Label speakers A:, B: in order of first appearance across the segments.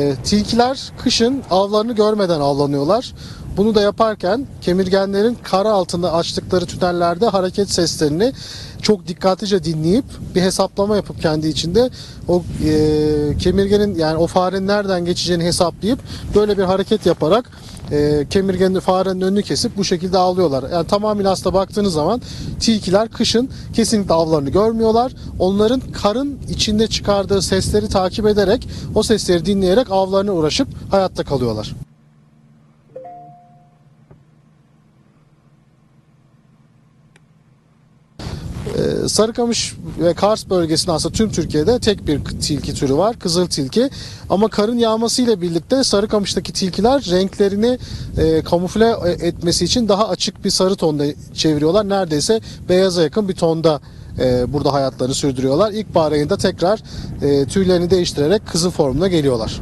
A: E, tilkiler kışın avlarını görmeden avlanıyorlar. Bunu da yaparken kemirgenlerin kara altında açtıkları tünellerde hareket seslerini çok dikkatlice dinleyip bir hesaplama yapıp kendi içinde o e, kemirgenin yani o farenin nereden geçeceğini hesaplayıp böyle bir hareket yaparak e, kemirgenin farenin önünü kesip bu şekilde avlıyorlar. Yani tamamıyla aslında baktığınız zaman tilkiler kışın kesinlikle avlarını görmüyorlar. Onların karın içinde çıkardığı sesleri takip ederek o sesleri dinleyerek avlarına uğraşıp hayatta kalıyorlar. Sarıkamış ve Kars bölgesinde aslında tüm Türkiye'de tek bir tilki türü var. Kızıl tilki. Ama karın yağmasıyla birlikte Sarıkamış'taki tilkiler renklerini e, kamufle etmesi için daha açık bir sarı tonda çeviriyorlar. Neredeyse beyaza yakın bir tonda e, burada hayatlarını sürdürüyorlar. İlkbahar ayında tekrar e, tüylerini değiştirerek kızıl formuna geliyorlar.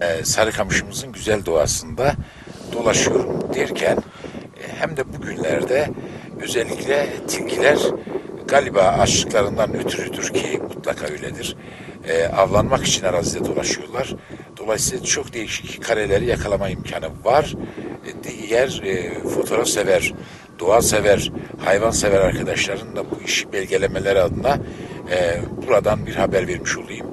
B: E, Sarıkamış'ımızın güzel doğasında dolaşıyorum derken e, hem de bugünlerde özellikle tilkiler galiba açlıklarından ötürüdür ki mutlaka öyledir. E, avlanmak için arazide dolaşıyorlar. Dolayısıyla çok değişik kareleri yakalama imkanı var. E, diğer e, fotoğraf sever, doğa sever, hayvan sever arkadaşların da bu işi belgelemeleri adına e, buradan bir haber vermiş olayım.